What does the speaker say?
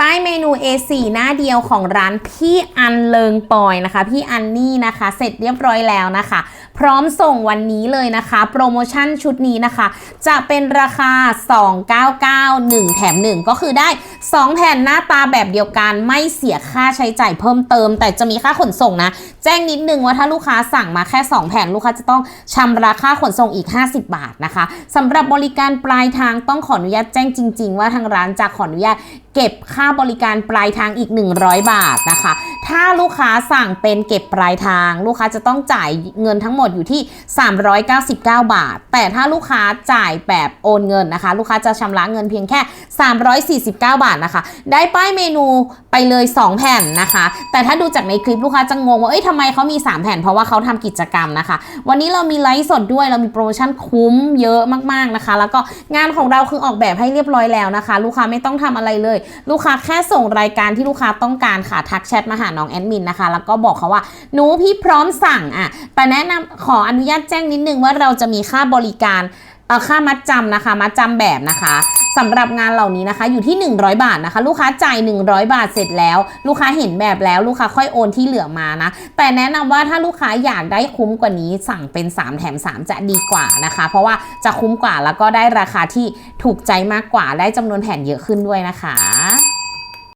ป้ายเมนู A4 หน้าเดียวของร้านพี่อันเลิงปอยนะคะ พี่อันนี่นะคะ เสร็จเรียบร้อยแล้วนะคะ พร้อมส่งวันนี้เลยนะคะ โปรโมชั่นชุดนี้นะคะ จะเป็นราคา 299 1 แถม 1 ก็คือได้ 2 แผ่นหน้าตาแบบเดียวกันไม่เสียค่าใช้จ่ายเพิ่มเติม แต่จะมีค่าขนส่งนะ แจ้งนิดนึงว่าถ้าลูกค้าสั่งมาแค่ 2 แผ่นลูกค้าจะต้องชำระค่าขนส่งอีก 50 บาทนะคะสำหรับบริการปลายทางต้องขออนุญาตแจ้งจริง ๆ ว่าทางร้านจะขออนุญาตเก็บค่าบริการปลายทางอีก 100 บาทนะคะ ถ้าลูกค้าสั่งเป็นเก็บปลายทาง ลูกค้าจะต้องจ่ายเงินทั้งหมดอยู่ที่ 399 บาท แต่ถ้าลูกค้าจ่ายแบบโอนเงินนะคะ ลูกค้าจะชำระเงินเพียงแค่ 349 บาทนะคะ ได้ป้ายเมนูไปเลย 2 แผ่นนะคะ แต่ถ้าดูจากในคลิปลูกค้าจะงงว่าเอ้ยทำไมเขามี 3 แผ่นเพราะว่าเขาทำกิจกรรมนะคะ วันนี้เรามีไลฟ์สดด้วยเรามีโปรโมชั่นคุ้มเยอะมากๆนะคะ แล้วก็งานของเราคือออกแบบให้เรียบร้อยแล้วนะคะ ลูกค้าไม่ต้องทำอะไรเลย ลูกค้าแค่ส่งรายการที่ลูกค้าต้องการค่ะทักแชทมาหาน้องแอดมินนะคะ แล้วก็บอกเขาว่าหนูพี่พร้อมสั่งอะแต่แนะนำขออนุญาตแจ้งนิดนึงว่าเราจะมีค่าบริการเอ่อค่ามัดจำนะคะ มัดจำแบบนะคะสำหรับงานเหล่านี้นะคะอยู่ที่ 100 บาทนะคะ ลูกค้าจ่าย 100 บาทเสร็จแล้ว ลูกค้าเห็นแบบแล้วลูกค้าค่อยโอนที่เหลือมานะ แต่แนะนำว่าถ้าลูกค้าอยากได้คุ้มกว่านี้สั่งเป็น 3 แถม 3 จะดีกว่านะคะ เพราะว่าจะคุ้มกว่าแล้วก็ได้ราคาที่ถูกใจมากกว่าได้จำนวนแผ่นเยอะขึ้นด้วยนะคะ